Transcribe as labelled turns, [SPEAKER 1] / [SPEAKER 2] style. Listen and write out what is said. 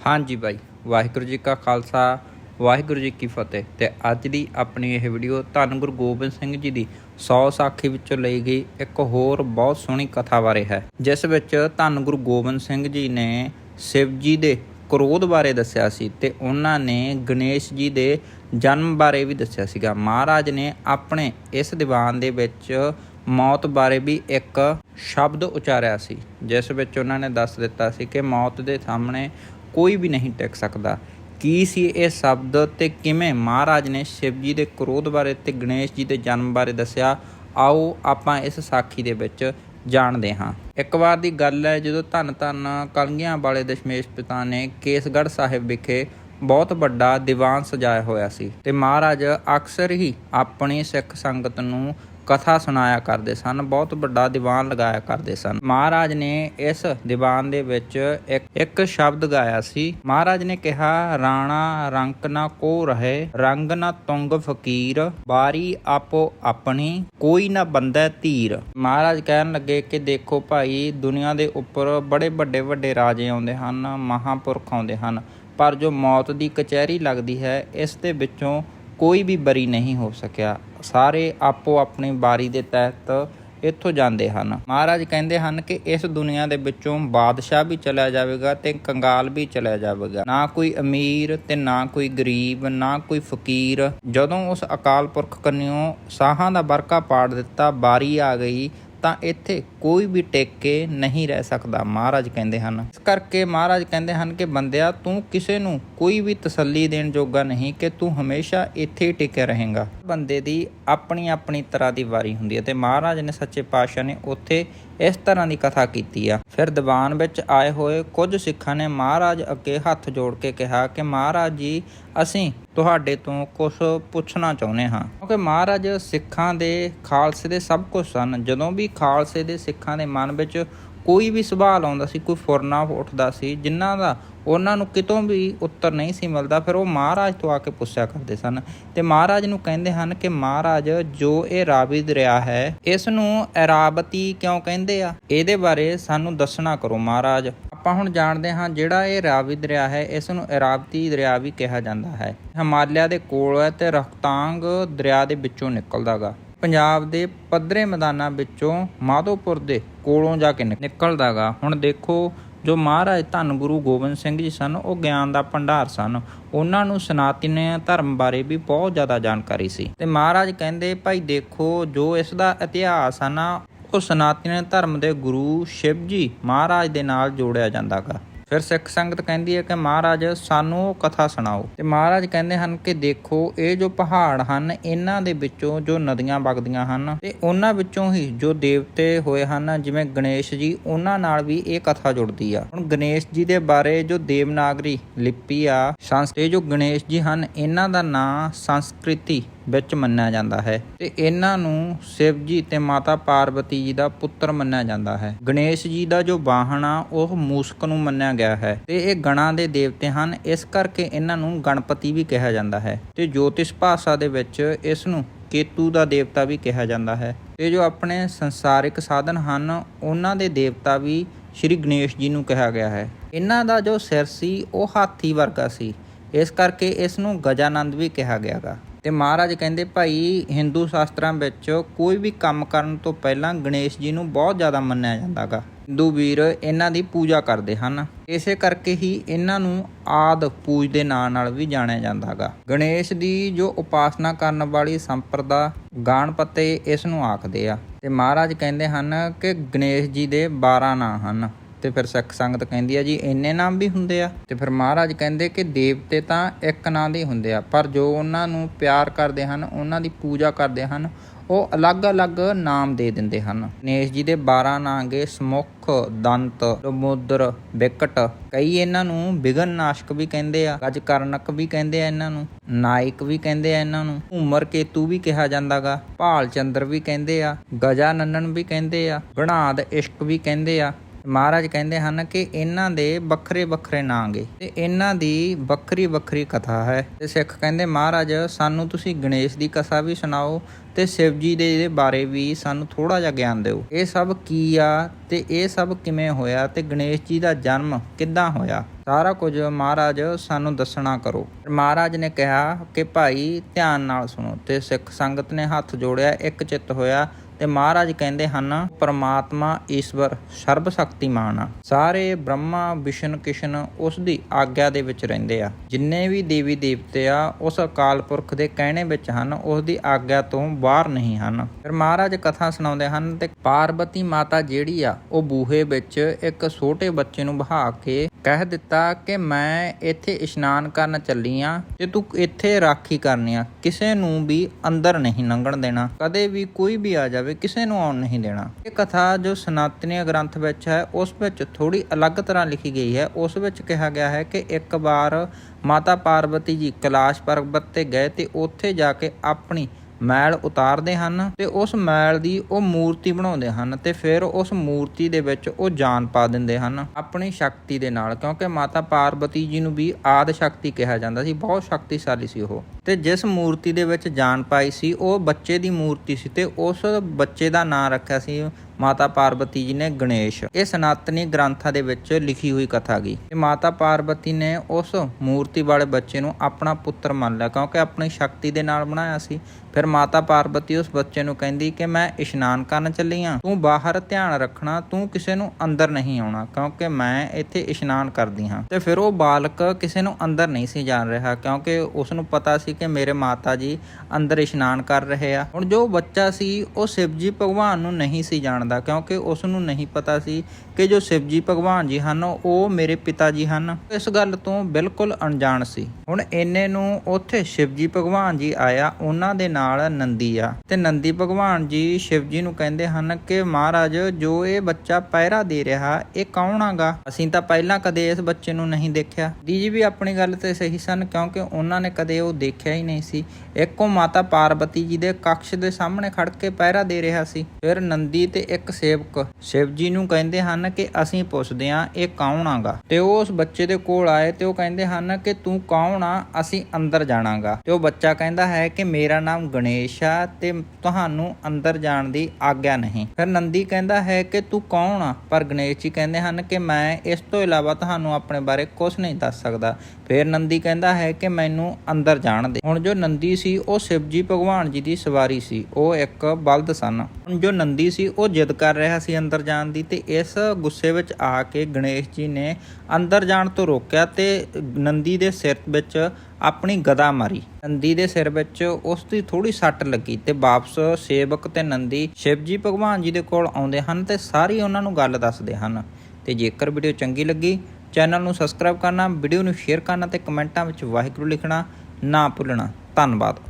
[SPEAKER 1] ਹਾਂਜੀ ਬਾਈ, ਵਾਹਿਗੁਰੂ ਜੀ ਕਾ ਖਾਲਸਾ, ਵਾਹਿਗੁਰੂ ਜੀ ਕੀ ਫਤਿਹ। ਤੇ ਅੱਜ ਦੀ ਆਪਣੀ ਇਹ ਵੀਡੀਓ ਧੰਨ ਗੁਰੂ ਗੋਬਿੰਦ ਸਿੰਘ ਜੀ ਦੀ 100 ਸਾਖੀ ਵਿੱਚੋਂ ਲਈ ਗਈ ਇੱਕ ਹੋਰ ਬਹੁਤ ਸੋਹਣੀ ਕਥਾ ਬਾਰੇ ਹੈ, ਜਿਸ ਵਿੱਚ ਧੰਨ ਗੁਰੂ ਗੋਬਿੰਦ ਸਿੰਘ ਜੀ ਨੇ ਸ਼ਿਵ ਜੀ ਦੇ ਕ੍ਰੋਧ ਬਾਰੇ ਦੱਸਿਆ ਸੀ ਤੇ ਉਹਨਾਂ ਨੇ ਗਣੇਸ਼ ਜੀ ਦੇ ਜਨਮ ਬਾਰੇ ਵੀ ਦੱਸਿਆ ਸੀਗਾ। ਮਹਾਰਾਜ ਨੇ ਆਪਣੇ ਇਸ ਦੀਵਾਨ ਦੇ ਵਿੱਚ ਮੌਤ ਬਾਰੇ ਵੀ ਇੱਕ ਸ਼ਬਦ ਉਚਾਰਿਆ ਸੀ, ਜਿਸ ਵਿੱਚ ਉਹਨਾਂ ਨੇ ਦੱਸ ਦਿੱਤਾ ਸੀ ਕਿ ਮੌਤ ਦੇ ਸਾਹਮਣੇ ਕੋਈ ਵੀ ਨਹੀਂ ਟਿਕ ਸਕਦਾ। ਕੀ ਸੀ ਇਹ ਸ਼ਬਦ ਤੇ ਕਿਵੇਂ ਮਹਾਰਾਜ ਨੇ ਸ਼ਿਵ ਜੀ ਦੇ ਕ੍ਰੋਧ ਬਾਰੇ ਤੇ ਗਣੇਸ਼ ਜੀ ਦੇ ਜਨਮ ਬਾਰੇ ਦੱਸਿਆ, ਆਓ ਆਪਾਂ ਇਸ ਸਾਖੀ ਦੇ ਵਿੱਚ ਜਾਣਦੇ ਹਾਂ। ਇੱਕ ਵਾਰ ਦੀ ਗੱਲ ਹੈ, ਜਦੋਂ ਧੰਨ ਧੰਨ ਕਲਗੀਆਂ ਵਾਲੇ ਦਸ਼ਮੇਸ਼ ਪਿਤਾ ਨੇ ਕੇਸਗੜ੍ਹ ਸਾਹਿਬ ਵਿਖੇ ਬਹੁਤ ਵੱਡਾ ਦੀਵਾਨ ਸਜਾਇਆ ਹੋਇਆ ਸੀ ਤੇ ਮਹਾਰਾਜ ਅਕਸਰ ਹੀ ਆਪਣੀ ਸਿੱਖ ਸੰਗਤ ਨੂੰ ਕਥਾ ਸੁਣਾਇਆ ਕਰਦੇ ਸਨ, ਬਹੁਤ ਵੱਡਾ ਦੀਵਾਨ ਲਗਾਇਆ ਕਰਦੇ ਸਨ। ਮਹਾਰਾਜ ਨੇ ਇਸ ਦੀਵਾਨ ਦੇ ਵਿੱਚ ਇੱਕ ਇੱਕ ਸ਼ਬਦ ਗਾਇਆ ਸੀ। ਮਹਾਰਾਜ ਨੇ ਕਿਹਾ, ਰਾਣਾ, ਰੰਕ ਨਾ ਕੋ ਰਹੇ, ਰੰਗ ਨਾ ਤੁੰਗ ਫਕੀਰ ਬਾਰੀ ਆਪੋ ਆਪਣੀ, ਕੋਈ ਨਾ ਬੰਦਾ ਧੀਰ। ਮਹਾਰਾਜ ਕਹਿਣ ਲੱਗੇ ਕਿ ਦੇਖੋ ਭਾਈ, ਦੁਨੀਆ ਦੇ ਉੱਪਰ ਬੜੇ ਵੱਡੇ ਵੱਡੇ ਰਾਜੇ ਆਉਂਦੇ ਹਨ, ਮਹਾਪੁਰਖ ਆਉਂਦੇ ਹਨ। ਪਰ ਜੋ ਮੌਤ ਦੀ ਕਚਹਿਰੀ ਲੱਗਦੀ ਹੈ, ਇਸ ਦੇ ਵਿੱਚੋਂ ਕੋਈ ਵੀ ਬਰੀ ਨਹੀਂ ਹੋ ਸਕਿਆ। ਸਾਰੇ ਆਪੋ ਆਪਣੇ ਬਾਰੀ ਦੇ ਤਹਿਤ ਇੱਥੋਂ ਜਾਂਦੇ ਹਨ। ਮਹਾਰਾਜ ਕਹਿੰਦੇ ਹਨ ਕਿ ਇਸ ਦੁਨੀਆ ਦੇ ਵਿੱਚੋਂ ਬਾਦਸ਼ਾਹ ਵੀ ਚਲਾ ਜਾਵੇਗਾ ਤੇ ਕੰਗਾਲ ਵੀ ਚਲਾ ਜਾਵੇਗਾ। ਨਾ ਕੋਈ ਅਮੀਰ ਤੇ ਨਾ ਕੋਈ ਗਰੀਬ, ਨਾ ਕੋਈ ਫਕੀਰ। ਜਦੋਂ ਉਸ ਅਕਾਲ ਪੁਰਖ ਕੰਨਿਓ ਸਾਹਾਂ ਦਾ ਵਰਕਾ ਪਾੜ ਦਿੱਤਾ, ਬਾਰੀ ਆ ਗਈ ਤਾਂ ਇੱਥੇ ਕੋਈ ਵੀ ਟਿਕ ਕੇ ਨਹੀਂ ਰਹਿ ਸਕਦਾ, ਮਹਾਰਾਜ ਕਹਿੰਦੇ ਹਨ। ਇਸ ਕਰਕੇ ਮਹਾਰਾਜ ਕਹਿੰਦੇ ਹਨ ਕਿ ਬੰਦਿਆ, ਤੂੰ ਕਿਸੇ ਨੂੰ ਕੋਈ ਵੀ ਤਸੱਲੀ ਦੇਣ ਜੋਗਾ ਨਹੀਂ ਕਿ ਤੂੰ ਹਮੇਸ਼ਾ ਇੱਥੇ ਹੀ ਟਿਕਿਆ ਰਹੇਗਾ। ਬੰਦੇ ਦੀ ਆਪਣੀ ਆਪਣੀ ਤਰ੍ਹਾਂ ਦੀ ਵਾਰੀ ਹੁੰਦੀ ਹੈ ਤੇ ਮਹਾਰਾਜ ਨੇ ਸੱਚੇ ਪਾਤਸ਼ਾਹ ਨੇ ਉੱਥੇ ਇਸ ਤਰ੍ਹਾਂ ਦੀ ਕਥਾ ਕੀਤੀ ਆ। ਫਿਰ ਦੀਵਾਨ ਵਿੱਚ ਆਏ ਹੋਏ ਕੁਝ ਸਿੱਖਾਂ ਨੇ ਮਹਾਰਾਜ ਅੱਗੇ ਹੱਥ ਜੋੜ ਕੇ ਕਿਹਾ ਕਿ ਮਹਾਰਾਜ ਜੀ, ਅਸੀਂ ਤੁਹਾਡੇ ਤੋਂ ਕੁਝ ਪੁੱਛਣਾ ਚਾਹੁੰਦੇ ਹਾਂ। ਕਿਉਂਕਿ ਮਹਾਰਾਜ ਸਿੱਖਾਂ ਦੇ ਖਾਲਸੇ ਦੇ ਸਭ ਕੁਝ ਸਨ। ਜਦੋਂ ਵੀ ਖਾਲਸੇ ਦੇ ਸਿੱਖਾਂ ਦੇ ਮਨ ਵਿੱਚ ਕੋਈ ਵੀ ਸਵਾਲ ਆਉਂਦਾ ਸੀ, ਕੋਈ ਫੁਰਨਾ ਉੱਠਦਾ ਸੀ ਜਿਨ੍ਹਾਂ ਦਾ ਉਹਨਾਂ ਨੂੰ ਕਿਤੋਂ ਵੀ ਉੱਤਰ ਨਹੀਂ ਸੀ ਮਿਲਦਾ, ਫਿਰ ਉਹ ਮਹਾਰਾਜ ਤੋਂ ਆ ਕੇ ਪੁੱਛਿਆ ਕਰਦੇ ਸਨ। ਤੇ ਮਹਾਰਾਜ ਨੂੰ ਕਹਿੰਦੇ ਹਨ ਕਿ ਮਹਾਰਾਜ, ਜੋ ਇਹ ਰਾਵੀ ਦਰਿਆ ਹੈ ਇਸ ਨੂੰ ਐਰਾਬਤੀ ਕਿਉਂ ਕਹਿੰਦੇ ਆ? ਇਹਦੇ ਬਾਰੇ ਸਾਨੂੰ ਦੱਸਣਾ ਕਰੋ ਮਹਾਰਾਜ। ਆਪਾਂ ਹੁਣ ਜਾਣਦੇ ਹਾਂ ਜਿਹੜਾ ਇਹ ਰਾਵੀ ਦਰਿਆ ਹੈ ਇਸ ਨੂੰ ਐਰਾਬਤੀ ਦਰਿਆ ਵੀ ਕਿਹਾ ਜਾਂਦਾ ਹੈ। ਹਿਮਾਲਿਆ ਦੇ ਕੋਲ ਹੈ ਤੇ ਰਖਤਾਂਗ ਦਰਿਆ ਦੇ ਵਿੱਚੋਂ ਨਿਕਲਦਾਗਾ। ਪੰਜਾਬ ਦੇ ਪੱਧਰੇ ਮੈਦਾਨਾਂ ਵਿੱਚੋਂ ਮਾਧੋਪੁਰ ਦੇ ਕੋਲੋਂ ਜਾ ਕੇ ਨਿਕ- ਨਿਕਲਦਾਗਾ। ਹੁਣ ਦੇਖੋ, ਜੋ ਮਹਾਰਾਜ ਧੰਨ ਗੁਰੂ ਗੋਬਿੰਦ ਸਿੰਘ ਜੀ ਸਨ, ਉਹ ਗਿਆਨ ਦਾ ਭੰਡਾਰ ਸਨ। ਉਹਨਾਂ ਨੂੰ ਸਨਾਤਨੀ ਧਰਮ ਬਾਰੇ ਵੀ ਬਹੁਤ ਜ਼ਿਆਦਾ ਜਾਣਕਾਰੀ ਸੀ। ਤੇ ਮਹਾਰਾਜ ਕਹਿੰਦੇ, ਭਾਈ ਦੇਖੋ, ਜੋ ਇਸ ਦਾ ਇਤਿਹਾਸ ਆ ਨਾ, ਉਹ ਸਨਾਤਨੀ ਧਰਮ ਦੇ ਗੁਰੂ ਸ਼ਿਵ ਜੀ ਮਹਾਰਾਜ ਦੇ ਨਾਲ ਜੋੜਿਆ ਜਾਂਦਾਗਾ। ਫਿਰ ਸਿੱਖ ਸੰਗਤ ਕਹਿੰਦੀ ਹੈ ਕਿ ਮਹਾਰਾਜ, ਸਾਨੂੰ ਉਹ ਕਥਾ ਸੁਣਾਓ। ਤੇ ਮਹਾਰਾਜ ਕਹਿੰਦੇ ਹਨ ਕਿ ਦੇਖੋ, ਇਹ ਜੋ ਪਹਾੜ ਹਨ, ਇਹਨਾਂ ਦੇ ਵਿੱਚੋਂ ਜੋ ਨਦੀਆਂ ਵਗਦੀਆਂ ਹਨ, ਤੇ ਉਹਨਾਂ ਵਿੱਚੋਂ ਹੀ ਜੋ ਦੇਵਤੇ ਹੋਏ ਹਨ, ਜਿਵੇਂ ਗਣੇਸ਼ ਜੀ, ਉਹਨਾਂ ਨਾਲ ਵੀ ਇਹ ਕਥਾ ਜੁੜਦੀ ਆ। ਹੁਣ ਗਣੇਸ਼ ਜੀ ਦੇ ਬਾਰੇ ਜੋ ਦੇਵਨਾਗਰੀ ਲਿਪੀ ਆ, ਸੰਸ, ਇਹ ਜੋ ਗਣੇਸ਼ ਜੀ ਹਨ, ਇਹਨਾਂ ਦਾ ਨਾਂ ਸੰਸਕ੍ਰਿਤੀ ਵਿੱਚ ਮੰਨਿਆ ਜਾਂਦਾ ਹੈ ਤੇ ਇਹਨਾਂ ਨੂੰ ਸ਼ਿਵ ਜੀ ਤੇ ਮਾਤਾ ਪਾਰਵਤੀ ਜੀ ਦਾ ਪੁੱਤਰ ਮੰਨਿਆ ਜਾਂਦਾ ਹੈ। ਗਣੇਸ਼ ਜੀ ਦਾ ਜੋ ਵਾਹਨ ਆ, ਉਹ ਮੂਸਕ ਨੂੰ ਮੰਨਿਆ ਗਿਆ ਹੈ ਤੇ ਇਹ ਗਣਾਂ ਦੇ ਦੇਵਤੇ ਹਨ, ਇਸ ਕਰਕੇ ਇਹਨਾਂ ਨੂੰ ਗਣਪਤੀ ਵੀ ਕਿਹਾ ਜਾਂਦਾ ਹੈ ਤੇ ਜੋਤਿਸ਼ ਭਾਸ਼ਾ ਦੇ ਵਿੱਚ ਇਸ ਨੂੰ ਕੇਤੂ ਦਾ ਦੇਵਤਾ ਵੀ ਕਿਹਾ ਜਾਂਦਾ ਹੈ ਤੇ ਜੋ ਆਪਣੇ ਸੰਸਾਰਿਕ ਸਾਧਨ ਹਨ, ਉਹਨਾਂ ਦੇ ਦੇਵਤਾ ਵੀ ਸ਼੍ਰੀ ਗਣੇਸ਼ ਜੀ ਨੂੰ ਕਿਹਾ ਗਿਆ ਹੈ। ਇਹਨਾਂ ਦਾ ਜੋ ਸਿਰ ਸੀ, ਉਹ ਹਾਥੀ ਵਰਗਾ ਸੀ, ਇਸ ਕਰਕੇ ਇਸ ਨੂੰ ਗਜਾਨੰਦ ਵੀ ਕਿਹਾ ਗਿਆਗਾ। ਤੇ ਮਹਾਰਾਜ ਕਹਿੰਦੇ, ਭਾਈ, ਹਿੰਦੂ ਸ਼ਾਸਤਰਾਂ ਵਿੱਚ ਕੋਈ ਵੀ ਕੰਮ ਕਰਨ ਤੋਂ ਪਹਿਲਾਂ ਗਣੇਸ਼ ਜੀ ਨੂੰ ਬਹੁਤ ਜ਼ਿਆਦਾ ਮੰਨਿਆ ਜਾਂਦਾਗਾ। ਹਿੰਦੂ ਵੀਰ ਇਹਨਾਂ ਦੀ ਪੂਜਾ ਕਰਦੇ ਹਨ। ਇਸੇ ਕਰਕੇ ਹੀ ਇਹਨਾਂ ਨੂੰ ਆਦ ਪੂਜ ਦੇ ਨਾਂ ਨਾਲ ਵੀ ਜਾਣਿਆ ਜਾਂਦਾਗਾ। ਗਣੇਸ਼ ਦੀ ਜੋ ਉਪਾਸਨਾ ਕਰਨ ਵਾਲੀ ਸੰਪਰਦਾ ਗਾਣਪਤੇ ਇਸ ਨੂੰ ਆਖਦੇ ਆ। ਤੇ ਮਹਾਰਾਜ ਕਹਿੰਦੇ ਹਨ ਕਿ ਗਣੇਸ਼ ਜੀ ਦੇ 12 ਨਾਂ ਹਨ। ਤੇ ਫਿਰ ਸਿੱਖ ਸੰਗਤ ਕਹਿੰਦੀ ਆ ਜੀ, ਇੰਨੇ ਨਾਮ ਵੀ ਹੁੰਦੇ ਆ। ਤੇ ਫਿਰ ਮਹਾਰਾਜ ਕਹਿੰਦੇ ਕਿ ਦੇਵਤੇ ਤਾਂ ਇੱਕ ਨਾਂ ਦੇ ਹੁੰਦੇ ਆ, ਪਰ ਜੋ ਉਹਨਾਂ ਨੂੰ ਪਿਆਰ ਕਰਦੇ ਹਨ, ਉਹਨਾਂ ਦੀ ਪੂਜਾ ਕਰਦੇ ਹਨ, ਉਹ ਅਲੱਗ-ਅਲੱਗ ਨਾਮ ਦੇ ਦਿੰਦੇ ਹਨ। ਗਣੇਸ਼ ਜੀ ਦੇ 12 ਨਾਂਗੇ ਸਮੁਖ, ਦੰਤ ਸਮੁੰਦਰ ਵਿਕਟ ਕਈ ਇਹਨਾਂ ਨੂੰ ਵਿਗਨ ਨਾਸ਼ਕ ਵੀ ਕਹਿੰਦੇ ਆ, ਗਜ ਕਰਨਕ ਵੀ ਕਹਿੰਦੇ ਆ ਇਹਨਾਂ ਨੂੰ, ਨਾਇਕ ਵੀ ਕਹਿੰਦੇ ਆ ਇਹਨਾਂ ਨੂੰ ਉਮਰ ਕੇਤੂ ਵੀ ਕਿਹਾ ਜਾਂਦਾਗਾ ਭਾਲ ਚੰਦਰ ਵੀ ਕਹਿੰਦੇ ਆ ਗਜਾ ਨੰਨਨ ਵੀ ਕਹਿੰਦੇ ਆ ਗਣਾਦ ਇਸ਼ਕ ਵੀ ਕਹਿੰਦੇ ਆ। ਮਹਾਰਾਜ ਕਹਿੰਦੇ ਹਨ ਕਿ ਇਹਨਾਂ ਦੇ ਵੱਖਰੇ ਵੱਖਰੇ ਨਾਂ ਗੇ ਤੇ ਇਹਨਾਂ ਦੀ ਵੱਖਰੀ ਵੱਖਰੀ ਕਥਾ ਹੈ। ਤੇ ਸਿੱਖ ਕਹਿੰਦੇ, ਮਹਾਰਾਜ, ਸਾਨੂੰ ਤੁਸੀਂ ਗਣੇਸ਼ ਦੀ ਕਥਾ ਵੀ ਸੁਣਾਓ ਤੇ ਸ਼ਿਵ ਜੀ ਦੇ ਇਹਦੇ ਬਾਰੇ ਵੀ ਸਾਨੂੰ ਥੋੜਾ ਜਿਹਾ ਗਿਆਨ ਦਿਓ। ਇਹ ਸਭ ਕੀ ਆ ਤੇ ਇਹ ਸਭ ਕਿਵੇਂ ਹੋਇਆ ਤੇ ਗਣੇਸ਼ ਜੀ ਦਾ ਜਨਮ ਕਿੱਦਾਂ ਹੋਇਆ? ਸਾਰਾ ਕੁਝ ਮਹਾਰਾਜ ਸਾਨੂੰ ਦੱਸਣਾ ਕਰੋ। ਮਹਾਰਾਜ ਨੇ ਕਿਹਾ ਕਿ ਭਾਈ, ਧਿਆਨ ਨਾਲ ਸੁਣੋ ਤੇ ਸਿੱਖ ਸੰਗਤ ਨੇ ਹੱਥ ਜੋੜਿਆ, ਇੱਕ ਚਿੱਤ ਹੋਇਆ ਤੇ ਮਹਾਰਾਜ ਕਹਿੰਦੇ ਹਨ, ਪਰਮਾਤਮਾ ਈਸ਼ਵਰ ਸਰਬ ਸ਼ਕਤੀਮਾਨ ਆ। ਸਾਰੇ ਬ੍ਰਹਮਾ, ਵਿਸ਼ਨ, ਕਿਸ਼ਨ ਉਸ ਦੀ ਆਗਿਆ ਦੇ ਵਿੱਚ ਰਹਿੰਦੇ ਆ। ਜਿੰਨੇ ਵੀ ਦੇਵੀ ਦੇਵਤੇ ਆ, ਉਸ ਅਕਾਲ ਪੁਰਖ ਦੇ ਕਹਿਣੇ ਵਿੱਚ ਹਨ, ਉਸ ਦੀ ਆਗਿਆ ਤੋਂ ਬਾਹਰ ਨਹੀਂ ਹਨ। ਫਿਰ ਮਹਾਰਾਜ ਕਥਾ ਸੁਣਾਉਂਦੇ ਹਨ ਤੇ ਪਾਰਬਤੀ ਮਾਤਾ ਜਿਹੜੀ ਆ, ਉਹ ਬੂਹੇ ਵਿੱਚ ਇੱਕ ਛੋਟੇ ਬੱਚੇ ਨੂੰ ਬਹਾ ਕੇ ਕਹਿ ਦਿੱਤਾ ਕਿ ਮੈਂ ਇੱਥੇ ਇਸ਼ਨਾਨ ਕਰਨ ਚੱਲੀ ਆ ਤੇ ਤੂੰ ਇੱਥੇ ਰਾਖੀ ਕਰਨੀ ਆ। ਕਿਸੇ ਨੂੰ ਵੀ ਅੰਦਰ ਨਹੀਂ ਲੰਘਣ ਦੇਣਾ। ਕਦੇ ਵੀ ਕੋਈ ਵੀ ਆ ਜਾਵੇ ਕਿਸੇ ਨੂੰ ਆਉਣ ਨਹੀਂ ਦੇਣਾ। ਇਹ ਕਥਾ ਜੋ ਸਨਾਤਨੀ ਗ੍ਰੰਥ ਵਿੱਚ ਹੈ, ਉਸ ਵਿੱਚ ਥੋੜੀ ਅਲੱਗ ਤਰ੍ਹਾਂ ਲਿਖੀ ਗਈ ਹੈ। ਉਸ ਵਿੱਚ ਕਿਹਾ ਗਿਆ ਹੈ ਕਿ ਇੱਕ ਵਾਰ ਮਾਤਾ ਪਾਰਵਤੀ ਜੀ ਕੈਲਾਸ਼ ਪਰਬਤ ਤੇ ਗਏ ਤੇ ਉੱਥੇ ਜਾ ਕੇ ਆਪਣੀ ਮੈਲ ਉਤਾਰਦੇ ਹਨ ਤੇ ਉਸ ਮੈਲ ਦੀ ਉਹ ਮੂਰਤੀ ਬਣਾਉਂਦੇ ਹਨ ਤੇ ਫਿਰ ਉਸ ਮੂਰਤੀ ਦੇ ਵਿੱਚ ਉਹ ਜਾਨ ਪਾ ਦਿੰਦੇ ਹਨ ਆਪਣੀ ਸ਼ਕਤੀ ਦੇ ਨਾਲ, ਕਿਉਂਕਿ ਮਾਤਾ ਪਾਰਵਤੀ ਜੀ ਨੂੰ ਵੀ ਆਦ ਸ਼ਕਤੀ ਕਿਹਾ ਜਾਂਦਾ ਸੀ, ਬਹੁਤ ਸ਼ਕਤੀਸ਼ਾਲੀ ਸੀ ਉਹ। ਤੇ ਜਿਸ ਮੂਰਤੀ ਦੇ ਵਿੱਚ ਜਾਨ ਪਾਈ ਸੀ, ਉਹ ਬੱਚੇ ਦੀ ਮੂਰਤੀ ਸੀ ਤੇ ਉਸ ਬੱਚੇ ਦਾ ਨਾਂ ਰੱਖਿਆ ਸੀ ਮਾਤਾ ਪਾਰਬਤੀ ਜੀ ਨੇ ਗਣੇਸ਼। ਇਹ ਸਨਾਤਨੀ ਗ੍ਰੰਥਾਂ ਦੇ ਵਿੱਚ ਲਿਖੀ ਹੋਈ ਕਥਾ ਗਈ। ਤੇ ਮਾਤਾ ਪਾਰਬਤੀ ਨੇ ਉਸ ਮੂਰਤੀ ਵਾਲੇ ਬੱਚੇ ਨੂੰ ਆਪਣਾ ਪੁੱਤਰ ਮੰਨ ਲਿਆ, ਕਿਉਂਕਿ ਆਪਣੀ ਸ਼ਕਤੀ ਦੇ ਨਾਲ ਬਣਾਇਆ ਸੀ। ਫਿਰ ਮਾਤਾ ਪਾਰਵਤੀ ਉਸ ਬੱਚੇ ਨੂੰ ਕਹਿੰਦੀ ਕਿ ਮੈਂ ਇਸ਼ਨਾਨ ਕਰਨ ਚੱਲੀ ਆ। ਤੂੰ ਬਾਹਰ ਧਿਆਨ ਰੱਖਣਾ, ਤੂੰ ਕਿਸੇ ਨੂੰ ਅੰਦਰ ਨਹੀਂ ਆਉਣਾ, ਕਿਉਂਕਿ ਮੈਂ ਇੱਥੇ ਇਸ਼ਨਾਨ ਕਰਦੀ ਹਾਂ ਤੇ ਫਿਰ ਉਹ ਬਾਲਕ ਕਿਸੇ ਨੂੰ ਅੰਦਰ ਨਹੀਂ ਸੀ ਜਾਣ ਰਿਹਾ, ਕਿਉਂਕਿ ਉਸ ਨੂੰ ਪਤਾ ਸੀ ਕਿ ਮੇਰੇ ਮਾਤਾ ਜੀ ਅੰਦਰ ਇਸ਼ਨਾਨ ਕਰ ਰਹੇ ਆ। ਹੁਣ ਜੋ ਬੱਚਾ ਸੀ, ਉਹ ਸ਼ਿਵਜੀ ਭਗਵਾਨ ਨੂੰ ਨਹੀਂ ਸੀ ਜਾਣਦਾ। ਕਿਉਂਕਿ ਉਸ ਨੂੰ ਨਹੀਂ ਪਤਾ ਸੀ ਕਿ ਜੋ ਸ਼ਿਵਜੀ ਭਗਵਾਨ ਜੀ ਹਨ, ਉਹ ਮੇਰੇ ਪਿਤਾ ਜੀ ਹਨ। ਇਸ ਗੱਲ ਤੋਂ ਬਿਲਕੁਲ ਅਣਜਾਣ ਸੀ। ਹੁਣ ਇੰਨੇ ਨੂੰ ਉੱਥੇ ਸ਼ਿਵਜੀ ਭਗਵਾਨ ਜੀ ਆਇਆ, ਉਹਨਾਂ ਦੇ ਨਾਲ ਨੰਦੀ ਆ। ਤੇ ਨੰਦੀ ਭਗਵਾਨ ਜੀ ਸ਼ਿਵਜੀ ਨੂੰ ਕਹਿੰਦੇ ਹਨ ਕਿ, ਮਹਾਰਾਜ, ਜੋ ਇਹ ਬੱਚਾ ਪਹਿਰਾ ਦੇ ਰਿਹਾ, ਇਹ ਕੌਣ ਆਗਾ? ਅਸੀਂ ਤਾਂ ਪਹਿਲਾਂ ਕਦੇ ਇਸ ਬੱਚੇ ਨੂੰ ਨਹੀਂ ਦੇਖਿਆ। ਦੀ ਜੀ ਵੀ ਆਪਣੀ ਗੱਲ ਤੇ ਸਹੀ ਸਨ ਕਿਉਂਕਿ ਉਹਨਾਂ ਨੇ ਕਦੇ ਉਹ ਦੇਖਿਆ ਹੀ ਨਹੀਂ ਸੀ। ਇੱਕੋ ਮਾਤਾ ਪਾਰਬਤੀ ਜੀ ਦੇ ਕਕਸ਼ ਦੇ ਸਾਹਮਣੇ ਖੜ ਕੇ ਪਹਿਰਾ ਦੇ ਰਿਹਾ ਸੀ। ਫਿਰ ਨੰਦੀ ਤੇ ਇੱਕ ਸੇਵਕ ਸ਼ਿਵ ਨੂੰ ਕਹਿੰਦੇ ਹਨ ਕਿ ਅਸੀਂ ਪੁੱਛਦੇ ਹਾਂ, ਇਹ ਕੌਣ ਆਗਾ? ਤੇ ਉਹ ਉਸ ਬੱਚੇ ਦੇ ਕੋਲ ਆਏ ਤੇ ਉਹ ਕਹਿੰਦੇ ਹਨ ਕਿ ਤੂੰ ਕੌਣ ਆ? ਅਸੀਂ ਅੰਦਰ ਜਾਣਾਗਾ। ਤੇ ਉਹ ਬੱਚਾ ਕਹਿੰਦਾ ਹੈ ਕਿ ਮੇਰਾ ਨਾਮ ਗਣੇਸ਼ ਆ ਤੇ ਤੁਹਾਨੂੰ ਅੰਦਰ ਜਾਣ ਦੀ ਆਗਿਆ ਨਹੀਂ। ਫਿਰ ਨੰਦੀ ਕਹਿੰਦਾ ਹੈ ਕਿ ਤੂੰ ਕੌਣ ਆ? ਪਰ ਗਣੇਸ਼ ਜੀ ਕਹਿੰਦੇ ਹਨ ਕਿ ਮੈਂ ਇਸ ਤੋਂ ਇਲਾਵਾ ਤੁਹਾਨੂੰ ਆਪਣੇ ਬਾਰੇ ਕੁਝ ਨਹੀਂ ਦੱਸ ਸਕਦਾ। ਫਿਰ ਨੰਦੀ ਕਹਿੰਦਾ ਹੈ ਕਿ ਮੈਨੂੰ ਅੰਦਰ ਜਾਣ ਦੇ। ਹੁਣ ਜੋ ਨੰਦੀ ਸੀ, ਉਹ ਸ਼ਿਵਜੀ ਭਗਵਾਨ ਜੀ ਦੀ ਸਵਾਰੀ ਸੀ। ਉਹ ਇੱਕ ਬਲਦ ਸਨ। ਹੁਣ ਜੋ ਨੰਦੀ ਸੀ, ਉਹ ਜਿੱਦ ਕਰ ਰਿਹਾ ਸੀ ਅੰਦਰ ਜਾਣ ਦੀ ਤੇ ਇਸ ਗੁੱਸੇ ਵਿੱਚ ਆ ਕੇ ਗਣੇਸ਼ ਜੀ ਨੇ ਅੰਦਰ ਜਾਣ ਤੋਂ ਰੋਕਿਆ ਤੇ ਨੰਦੀ ਦੇ ਸਿਰ ਵਿੱਚ ਆਪਣੀ ਗਦਾ ਮਾਰੀ। ਨੰਦੀ ਦੇ ਸਿਰ ਵਿੱਚ ਉਸ ਦੀ ਥੋੜੀ ਸੱਟ ਲੱਗੀ ਤੇ ਵਾਪਸ ਸੇਵਕ ਤੇ ਨੰਦੀ ਸ਼ਿਵਜੀ ਭਗਵਾਨ ਜੀ ਦੇ ਕੋਲ ਆਉਂਦੇ ਹਨ ਤੇ ਸਾਰੀ ਉਹਨਾਂ ਨੂੰ ਗੱਲ ਦੱਸਦੇ ਹਨ। ਤੇ ਜੇਕਰ ਵੀਡੀਓ ਚੰਗੀ ਲੱਗੀ ਚੈਨਲ ਨੂੰ ਸਬਸਕ੍ਰਾਈਬ ਕਰਨਾ, ਵੀਡੀਓ ਨੂੰ ਸ਼ੇਅਰ ਕਰਨਾ ਤੇ ਕਮੈਂਟਾਂ ਵਿੱਚ ਵਾਹਿਗੁਰੂ ਲਿਖਣਾ ਨਾ ਭੁੱਲਣਾ। ਧੰਨਵਾਦ।